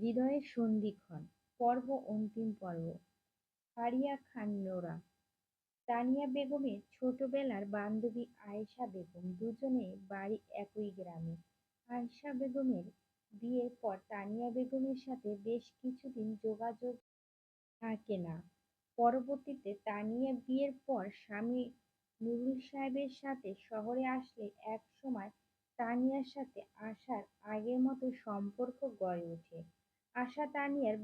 হৃদয়ের সন্ধিক্ষণ, পর্ব অন্তিম পর্ব। ফারিয়া খান নোরা। তানিয়া বেগমের ছোটবেলার বান্ধবী আয়েশা বেগম দুজনে বাড়ি একই গ্রামে। আয়েশা বেগমের বিয়ের পর তানিয়া বেগমের সাথে বেশ কিছুদিন যোগাযোগ থাকে না। পরবর্তীতে তানিয়া বিয়ের পর স্বামী নুরুল সাহেবের সাথে শহরে আসলে এক সময় তানিয়ার সাথে আসার আগের মতো সম্পর্ক গড়ে ওঠে। আশা তানিয়ার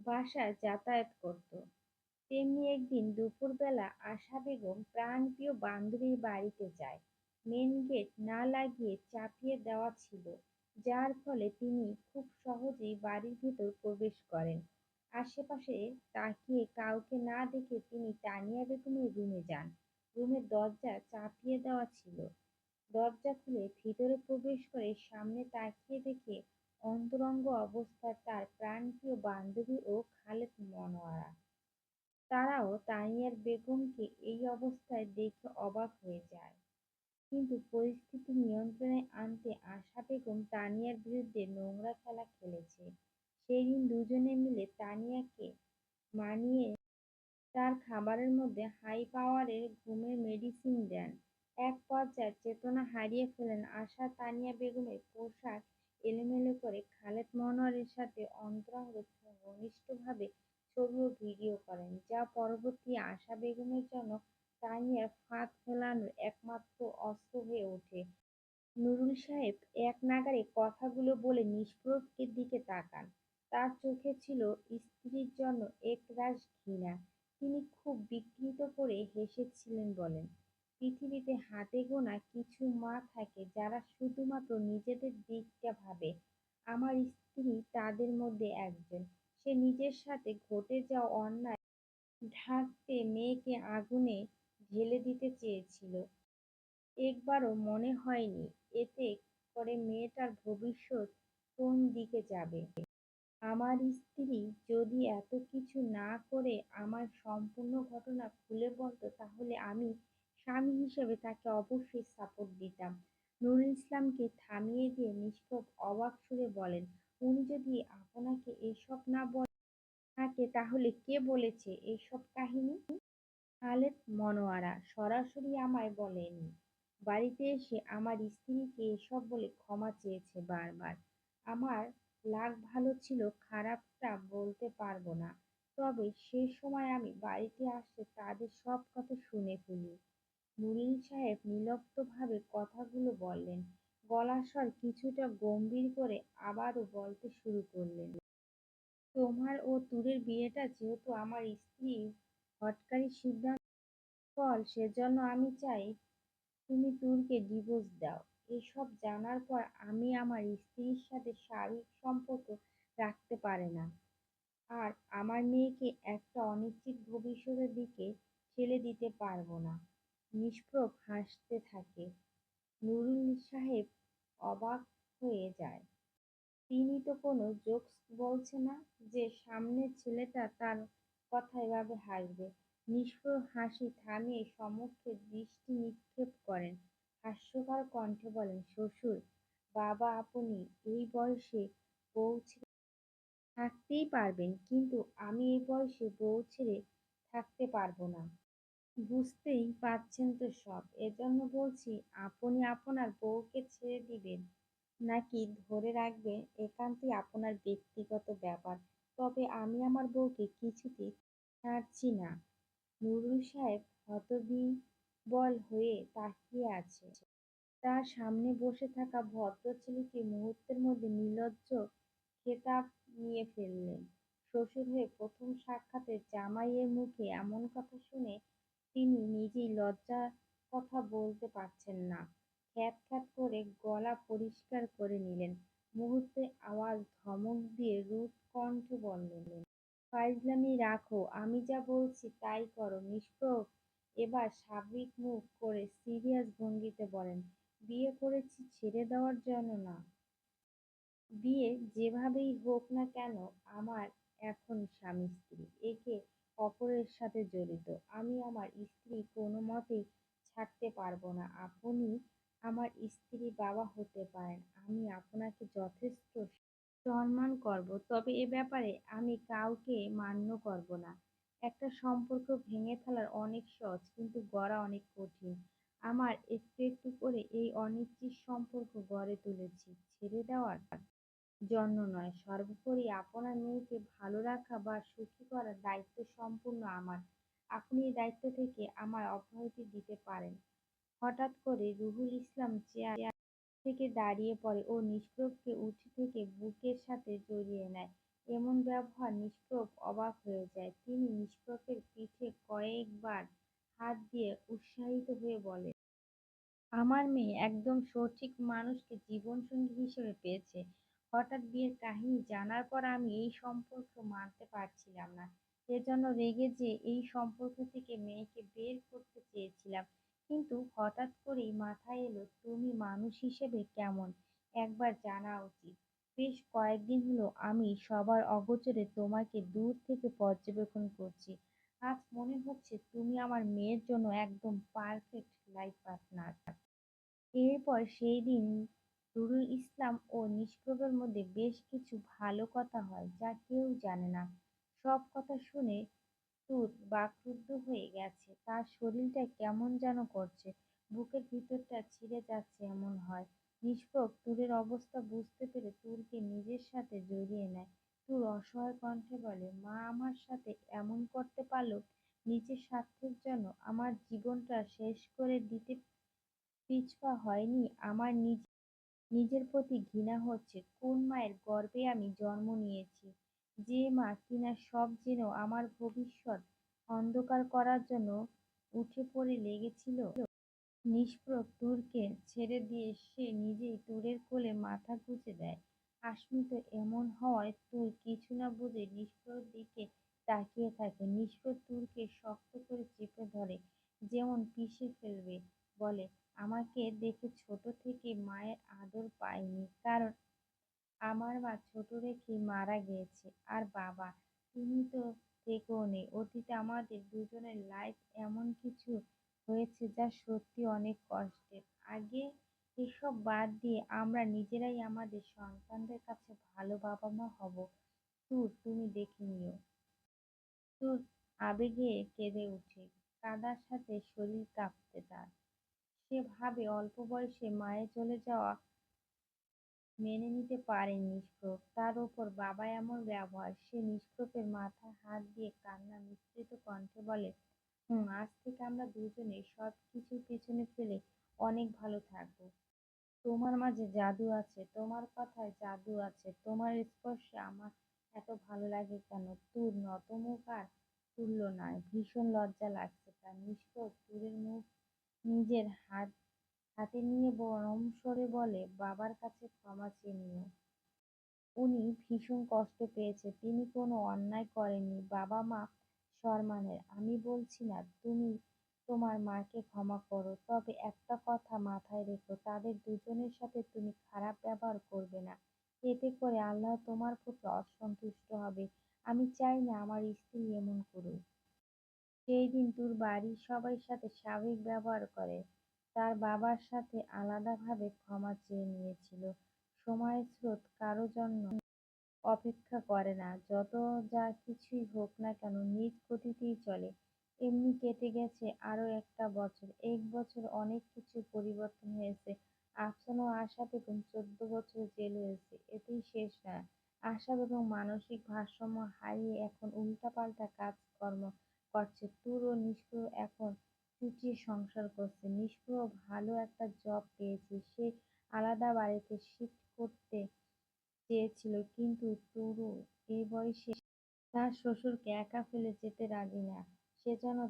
বাসায় যাতায়াত করত। তেমনি একদিন দুপুরবেলা আশা বেগম প্রাণপ্রিয় বান্ধবীর বাড়িতে যায়। মেন গেট না লাগিয়ে চাপিয়ে দেওয়া ছিল, যার ফলে তিনি খুব সহজেই বাড়ির ভিতর প্রবেশ করেন। আশেপাশে তাকিয়ে কাউকে না দেখে তিনি তানিয়া বেগমের রুমে যান। রুমের দরজা চাপিয়ে দেওয়া ছিল। দরজা খুলে ভিতরে প্রবেশ করে সামনে তাকিয়ে দেখে অন্তরঙ্গ অবস্থায় তার প্রাণপ্রিয় বান্ধবী ও খালেদ মনোয়ারা। তারাও তানিয়ার বেগমকে এই অবস্থায় দেখে অবাক হয়ে যায়। কিন্তু পরিস্থিতি নিয়ন্ত্রণে আনতে আশা বেগম তানিয়ার বিরুদ্ধে নোংরা খেলা খেলেছে। সেদিন দুজনে মিলে তানিয়াকে মানিয়ে তার খাবারের মধ্যে হাই পাওয়ারের ঘুমের মেডিসিন দেন। এক পর্যায়ে চেতনা হারিয়ে ফেলেন আশা তানিয়া বেগমের পোশাক এলোমেলো করে খালেদ মনোয়ারের সাথে অন্তরঙ্গ ঘনিষ্ঠভাবে ছবি ভিডিও করেন, যা পরবর্তী আশা বেগমের জন্য তানিয়ার ফাঁদ ফেলানোর একমাত্র অস্ত্র হয়ে ওঠে। নুরুল সাহেব এক নাগারে কথাগুলো বলে নিষ্প্রভের দিকে তাকান। তার চোখে ছিল স্ত্রীর জন্য একরাশ ঘৃণা। তিনি খুব বিকৃত করে হেসেছিলেন বলেন পৃথিবীতে হাতে গোনা কিছু মা থাকে যারা শুধুমাত্র নিজেদের দিকটা ভাবে। আমার স্ত্রী তাদের মধ্যে একজন। সে নিজের সাথে ঘটে যাওয়া অন্যায় ঢাকতে মেয়েকে আগুনে ঢেলে দিতে চেয়েছিল। একবারও মনে হয়নি এতে করে মেয়েটার ভবিষ্যৎ কোন দিকে যাবে। আমার স্ত্রী যদি এত কিছু না করে আমার সম্পূর্ণ ঘটনা খুলে বলতো, তাহলে আমি স্বামী হিসেবে তাকে অবশ্যই সাপোর্ট দিতাম। নুরুল ইসলামকে থামিয়ে দিয়ে নিষ্প্রভ অবাক সুরে বলেন, উনি যদি আপনাকে এসব না বলে থাকে তাহলে কে বলেছে এসব কাহিনী? খালেদ মনোয়ারা সরাসরি আমায় বলেনি, বাড়িতে এসে আমার স্ত্রীকে এসব বলে ক্ষমা চেয়েছে বারবার। আমার লাগ ভালো ছিল, খারাপটা বলতে পারব না। তবে সে সময় আমি বাড়িতে আসলে তাদের সব কথা শুনে ফেলি। নুরুল সাহেব নির্লিপ্তভাবে কথাগুলো বললেন। গলার স্বর কিছুটা গম্ভীর করে আবারও বলতে শুরু করলেন। তোমার ও তুরের বিয়েটা যেহেতু আমার স্ত্রীর হঠকারী সিদ্ধান্ত ফল, সেজন্য আমি চাই তুমি তুরকে ডিভোর্স দাও। এসব জানার পর আমি আমার স্ত্রীর সাথে শারীরিক সম্পর্ক রাখতে পারে না। আর আমার মেয়েকে একটা অনিশ্চিত ভবিষ্যতের দিকে ঠেলে দিতে পারব না। নিষ্প্রভ হাসতে থাকে। নুরুল সাহেব অবাক হয়ে যায়। তিনি তো কোনো জোকস বলছে না যে সামনের ছেলেটা তার কথা এভাবে হাসবে। নিষ্প্রভ হাসি থামিয়ে সমক্ষে দৃষ্টি নিক্ষেপ করেন। হাস্যকর কণ্ঠে বলেন, শ্বশুর, বাবা, আপনি এই বয়সে বউ ছেড়ে থাকতেই পারবেন, কিন্তু আমি এই বয়সে বউ ছেড়ে থাকতে পারব না। বুঝতেই পারছেন তো সব। এজন্য বলছি, আপনি আপনার বউকে ছেড়ে দিবেন নাকি ধরে রাখবেন একান্তই আপনার ব্যক্তিগত ব্যাপার। তবে আমি আমার বউকে কিছুতেই ছাড়ছি না। নুরুল সাহেব হতবিহ্বল হয়ে তাকিয়ে আছে। তার সামনে বসে থাকা ভদ্র ছেলেটি মুহূর্তের মধ্যে নির্লজ্জ খেতাব নিয়ে ফেললেন। শ্বশুর হয়ে প্রথম সাক্ষাতে জামাইয়ের মুখে এমন কথা শুনে তিনি নিজেই লজ্জার কথা বলতে পারছেন না। খ্যাত খ্যাত করে গলা পরিষ্কার করে নিলেন। মুহূর্তে আওয়াজ ধমক দিয়ে রুদ্ধ কণ্ঠে বললেন, ফাইজলামি রাখো, আমি যা বলছি তাই করো নিষ্প্রভ এবার স্বাভাবিক মুখ করে সিরিয়াস ভঙ্গিতে বলেন, বিয়ে করেছি ছেড়ে দেওয়ার জন্য না। বিয়ে যেভাবেই হোক না কেন, আমার এখন স্বামী স্ত্রী। অপরের সাথে জড়িত। আমি আমার স্ত্রী কোনো মতেই ছাড়তে পারব না। আপনি আমার স্ত্রী বাবা হতে পারেন। আমি আপনাকে যথেষ্ট সম্মান করব। তবে এ ব্যাপারে আমি কাউকে মান্য করব না। একটা সম্পর্ক ভেঙে ফেলার অনেক সহজ, কিন্তু গড়া অনেক কঠিন। আমার একটু একটু করে এই অনিশ্চিত সম্পর্ক গড়ে তুলেছি। ছেড়ে দেওয়ার জন্য নয়। সর্বোপরি আপনার মেয়েকে ভালো রাখা বা সুখী করার দায়িত্ব সম্পূর্ণ আমার। আপনি এই দায়িত্ব থেকে আমায় অব্যাহতি দিতে পারেন। হঠাৎ করে রুহুল ইসলাম চেয়ার থেকে দাঁড়িয়ে পড়ে ও নিষ্প্রভকে উঠে থেকে বুকের সাথে জড়িয়ে নেয়। এমন ব্যবহার নিষ্প্রভ অবাক হয়ে যায়। তিনি নিষ্প্রভের পিঠে কয়েকবার হাত দিয়ে উৎসাহিত হয়ে বলে, আমার মেয়ে একদম সঠিক মানুষকে জীবনসঙ্গী হিসেবে পেয়েছে। হঠাৎ বিয়ের কাহিনী জানার পর আমি এই সম্পর্ক মানতে পারছিলাম না। এজন্য রেগে যে এই সম্পর্ক থেকে মেয়েকে বের করতে চেয়েছিলাম। কিন্তু হঠাৎ করেই মাথায় এলো, তুমি মানুষ হিসেবে কেমন? একবার জানা উচিত। বেশ কয়েকদিন হলো আমি সবার অগোচরে তোমাকে দূর থেকে পর্যবেক্ষণ করছি। আজ মনে হচ্ছে তুমি আমার মেয়ের জন্য একদম পারফেক্ট লাইফ পার্টনার। এরপর সেই দিন নুরুল ইসলাম ও নিষ্প্রভের মধ্যে বেশ কিছু ভালো কথা হয় যা কেউ জানে না। সব কথা শুনে তুত বাকরুদ্ধ হয়ে গেছে। তার শরীরটা কেমন যেন করছে, বুকের ভিতরটা ছিঁড়ে যাচ্ছে এমন হয়। নিষ্প্রভ তুরের অবস্থা বুঝতে পেরে তুরকে নিজের সাথে জড়িয়ে নেয়। তুর অসহায় কণ্ঠে বলে, মা আমার সাথে এমন করতে পারল? নিজের স্বার্থের জন্য আমার জীবনটা শেষ করে দিতে পিছপা হয়নি। আমার নিজ নিজের প্রতি ঘৃণা হচ্ছে। কোন মায়ের গর্ভে আমি জন্ম নিয়েছি? যে মা কিনা সব জেনেও আমার ভবিষ্যৎ অন্ধকার করার জন্য উঠে পড়ে লেগেছিল। নিষ্প্রভ তুরকে ছেড়ে দিয়ে সে নিজেই তুরের কোলে মাথা গুঁজে দেয়। আশমিত এমন হওয়ায় তুর কিছু না বুঝে নিষ্প্রভের দিকে তাকিয়ে থাকে নিষ্প্রভ তুরকে শক্ত করে চেপে ধরে যেমন পিষে ফেলবে বলে আমাকে দেখে ছোট থেকে মায়ের আদর পাইনি কারণ আমার মা ছোট রেখেই মারা গিয়েছে আর বাবা তুমি তো থেকেও নেই অতীতে আমাদের দুজনের লাইফ এমন কিছু হয়েছে যা সত্যি অনেক কষ্টের। আগে এসব বাদ দিয়ে আমরা নিজেরাই আমাদের সন্তানদের কাছে ভালো বাবা মা হব। তুর তুমি দেখে নিও। তুর আবেগে কেঁদে ওঠে কাদার সাথে শরীর কাঁপতে তার। সে ভাবে অল্প বয়সে মায়ের চলে যাওয়া মেনে নিতে পারেন নিষ্প্রভ। তার ওপর বাবা এমন ব্যবহার, সে নিষ্প্রভের মাথায় হাত দিয়ে কান্না, মিশ্রিত কণ্ঠে বলে আজ থেকে আমরা দুজনে সব কিছুর পেছনে ফেলে অনেক ভালো থাকব। তোমার মাঝে জাদু আছে, তোমার কথায় জাদু আছে, তোমার স্পর্শে আমার এত ভালো লাগে কেন? তুর নতমুখ আর তুলল না ভীষণ লজ্জা লাগছে তার নিষ্প্রভ তুরের মুখ নিজের হাত, হাতে নিয়ে নরম স্বরে বলে, বাবার কাছে ক্ষমা চেয়ে নিও। উনি ভীষণ কষ্ট পেয়েছে, তিনি কোনো অন্যায় করেননি বাবা মা সম্মানের আমি বলছি না, তুমি তোমার মাকে ক্ষমা করো, তবে একটা কথা মাথায় রেখো, তাদের দুজনের সাথে তুমি খারাপ ব্যবহার করবে না। এতে করে আল্লাহ তোমার প্রতি অসন্তুষ্ট হবে। আমি চাই না আমার স্ত্রী এমন করুক। সেই দিন তোর বাড়ির সবাই সাথে স্বাভাবিক ব্যবহার করে। তার বাবার সাথে আলাদাভাবে ক্ষমা চেয়ে নিয়েছিল। সময়ের স্রোত কারও জন্য অপেক্ষা করে না। যত যা কিছুই হোক না কেন নিজ গতিতেই চলে। এমনি কেটে গেছে আরও একটা বছর। এক বছর অনেক কিছু পরিবর্তন হয়েছে। আফসান ও আশা বেগম চোদ্দ বছর জেল হয়েছে। এতেই শেষ না। আশা বেগম মানসিক ভারসাম্য হারিয়ে এখন উল্টাপাল্টা কাজকর্ম করছে। তুর ও নিষ্প্রভ এখন চুটিয়ে সংসার করছে। নিষ্প্রভ ভালো একটা জব পেয়েছে। সে আলাদা বাড়িতে শিফট করতে চেয়েছিল, কিন্তু তরু এই বয়সে তার শ্বশুরকে একা ফেলে যেতে রাজি না। সেজন্য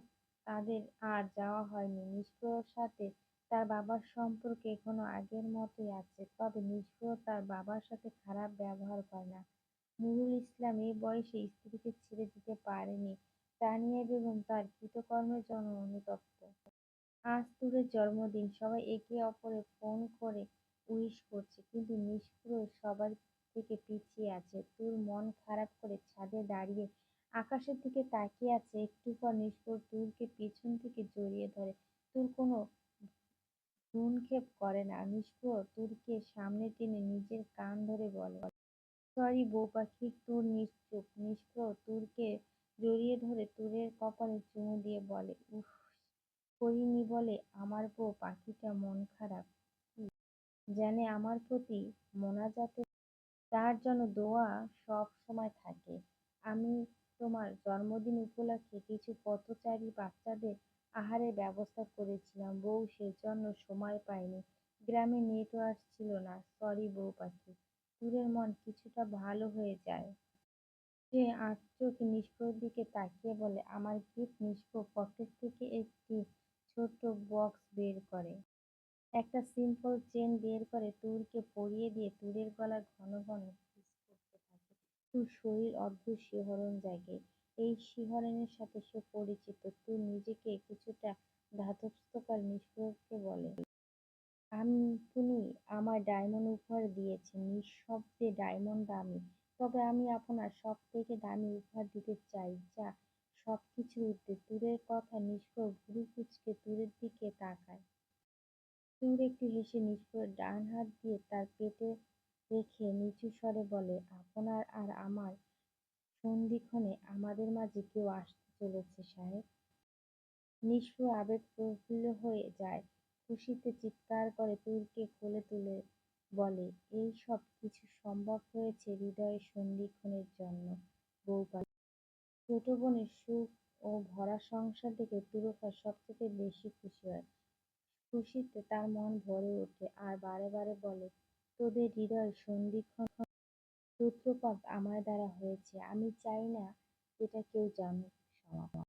তাদের আর যাওয়া হয়নি। নিষ্প্রভর সাথে তার বাবার সম্পর্ক এখনও আগের মতোই আছে, তবে নিষ্প্রভ তার বাবার সাথে খারাপ ব্যবহার করে না। নুরুল ইসলাম এই বয়সে স্ত্রীকে ছেড়ে দিতে পারেনি তানিয়া বেগম তার কৃতকর্মের জন্য অনুতপ্ত। আজ তুরের জন্মদিন, সবাই একে অপরে ফোন করে উইশ করছে, কিন্তু নিষ্প্রভ সবার থেকে পিছিয়ে আছে। তুর মন খারাপ করে ছাদে দাঁড়িয়ে আকাশের দিকে তাকিয়ে আছে, একটু পর নিষ্প্রভ তুরকে পিছন থেকে জড়িয়ে ধরে। তুর কোনো ভ্রূক্ষেপ করে না নিষ্প্রভ তুরকে সামনে টেনে নিজের কান ধরে বলে। সরি বউ পাখি, তুর নিশ্চুপ। নিষ্প্রভ তুরকে জড়িয়ে ধরে তুরের কপালে চুমু দিয়ে বলে, উফ, করিনি বলে আমার বউ পাখিটা মন খারাপ। জানে আমার প্রতি মোনাজাতে তার জন্য দোয়া সব সময় থাকে। আমি তোমার জন্মদিন উপলক্ষে কিছু পথচারী বাচ্চাদের আহারের ব্যবস্থা করেছিলাম। বউ সেজন্য সময় পায়নি। গ্রামে নেটওয়ার্ক ছিল না। সরি বউ পাখি তুরের মন কিছুটা ভালো হয়ে যায়। সে আঁচোখ নিষ্প্রভর দিকে তাকিয়ে বলে, আমার গিফট নিষ্প্রভ পকেট থেকে একটি ছোট্ট বক্স বের করে। একটা সিম্পল চেন বের করে তুরকে পরিয়ে দিয়ে তুরের গলায় ঘন ঘন করতে থাকে। তুর শরীর অদ্ভুত শিহরণ জাগে। এই শিহরণের সাথে সে পরিচিত। তুর নিজেকে কিছুটা ধাতস্থ করে নিষ্প্রভকে বলে আপনি আমায় ডায়মন্ড উপহার দিয়েছেন নিঃশব্দে ডায়মন্ড দামি তবে আমি আপনার সব থেকে দামি উপহার দিতে চাই, যা সবকিছুর ঊর্ধ্বে। তুরের কথা নিষ্প্রভ ভুরু কুঁচকে তুরের দিকে তাকায় তুর একটু হেসে নিষ্প্রভের ডান হাত দিয়ে তার পেটে রেখে নিচু স্বরে বলে, আপনার আর আমার সন্ধিক্ষণে আমাদের মাঝে কেউ আসতে চলেছে, সাহেব? নিষ্প্রভ আবেগ প্রফুল্ল হয়ে যায়, খুশিতে চিৎকার করে তুরকে কোলে তুলে বলে, এই সব কিছু সম্ভব হয়েছে হৃদয়ের সন্ধিক্ষণের জন্য বউ পাখি ছোট বোনের সুখ ও ভরা সংসার দেখে তুরফা সবথেকে বেশি খুশি হয়। খুশিতে তার মন ভরে ওঠে আর বারে বারে বলে, তোদের হৃদয় সন্ধিক্ষণ সূত্রপাত আমার দ্বারা হয়েছে। আমি চাই না এটা কেউ জানুক সমাপ্ত।